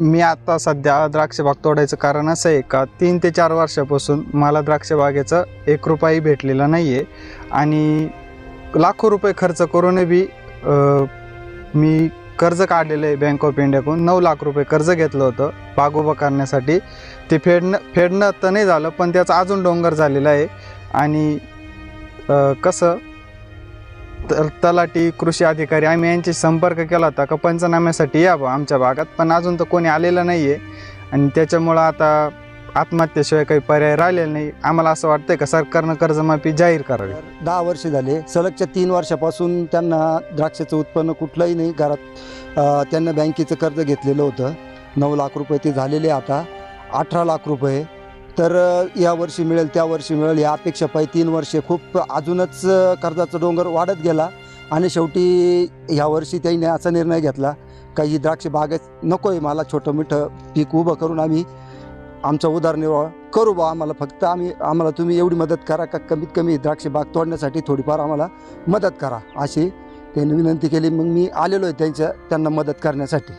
मी आता सध्या द्राक्ष बाग तोडायचं कारण असं आहे का? तीन ते चार वर्षापासून मला द्राक्ष बागेचं एक रुपयाही भेटलेला नाही आहे आणि लाखो रुपये खर्च करून बी मी कर्ज काढलेलं आहे बँक ऑफ इंडियाकडून नऊ लाख रुपये कर्ज घेतलं होतं बाग उभं करण्यासाठी. ते फेडणं फेडणं तर नाही झालं पण त्याचा अजून डोंगर झालेला आहे. आणि कसं तर तलाठी कृषी अधिकारी आम्ही यांची संपर्क केला होता का पंचनाम्यासाठी या आमच्या भागात. पण अजून तर कोणी आलेलं नाही आहे आणि त्याच्यामुळं आता आत्महत्येशिवाय काही पर्याय राहिलेला नाही. आम्हाला असं वाटतंय का सरकारनं कर्जमाफी जाहीर करावी? दहा वर्ष झाले. सलगच्या तीन वर्षापासून त्यांना द्राक्षाचं उत्पन्न कुठलंही नाही. घरात त्यांना बँकेचं कर्ज घेतलेलं होतं. नऊ लाख रुपये ते झालेले आता. अठरा लाख रुपये. तर या वर्षी मिळेल त्या वर्षी मिळेल. या अपेक्षा पाहिजे तीन वर्षे खूप अजूनच कर्जाचा डोंगर वाढत गेला आणि शेवटी ह्या वर्षी त्यांनी असा निर्णय घेतला का ही द्राक्ष बागच नको आहे मला छोटं मिठं पीक उभं करून आम्ही आमचा उदरनिर्वाह करू बा आम्हाला फक्त आम्ही आम्हाला तुम्ही एवढी मदत करा का कमीत कमी द्राक्ष बाग तोडण्यासाठी थोडीफार आम्हाला मदत करा अशी त्यांनी विनंती केली. मग मी आलेलो आहे त्यांच्या त्यांना मदत करण्यासाठी.